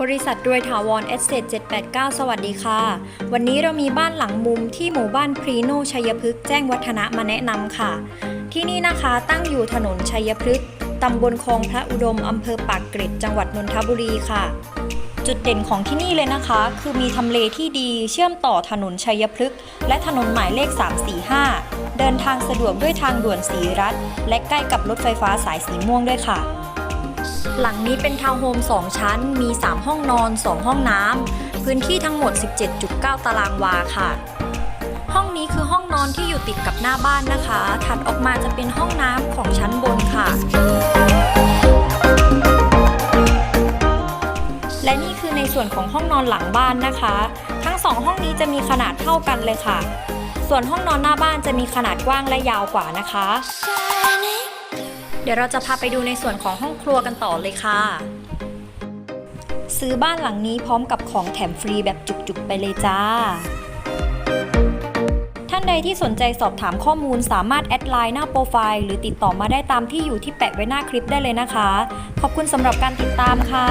บริษัทรวยถาวรเอสเตท789 สวัสดีค่ะ วันนี้เรามีบ้านหลังมุมที่หมู่บ้านพรีโนชัยพฤกษ์แจ้งวัฒนะมาแนะนำค่ะ ที่นี่นะคะตั้งอยู่ถนนชัยพฤกษ์ตำบลคลองพระอุดมอำเภอปากเกร็ดจังหวัดนนทบุรีค่ะ จุดเด่นของที่นี่เลยนะคะ คือมีทำเลที่ดีเชื่อมต่อถนนชัยพฤกษ์และถนนหมายเลข 345 เดินทางสะดวกด้วยทางด่วนสีรัฐ และใกล้กับรถไฟฟ้าสายสีม่วงด้วยค่ะ หลังนี้เป็นทาวน์โฮม 2 ชั้น มี 3 ห้องนอน 2 ห้องน้ำ พื้นที่ทั้งหมด 17.9 ตารางวาค่ะ ห้องนี้คือห้องนอนที่อยู่ติดกับหน้าบ้านนะคะ ถัดออกมาจะเป็นห้องน้ำของชั้นบนค่ะ และนี่คือในส่วนของห้องนอนหลังบ้านนะคะ ทั้งสองห้องนี้จะมีขนาดเท่ากันเลยค่ะ ส่วนห้องนอนหน้าบ้านจะมีขนาดกว้างและยาวกว่านะคะ เดี๋ยวเราจะพาไปดูในส่วนของห้องครัวกันต่อเลยค่ะ ซื้อบ้านหลังนี้พร้อมกับของแถมฟรีแบบจุกๆไปเลยจ้า ท่านใดที่สนใจสอบถามข้อมูลสามารถแอดไลน์หน้าโปรไฟล์หรือติดต่อมาได้ตามที่อยู่ที่แปะไว้หน้าคลิปได้เลยนะคะ ขอบคุณสำหรับการติดตามค่ะ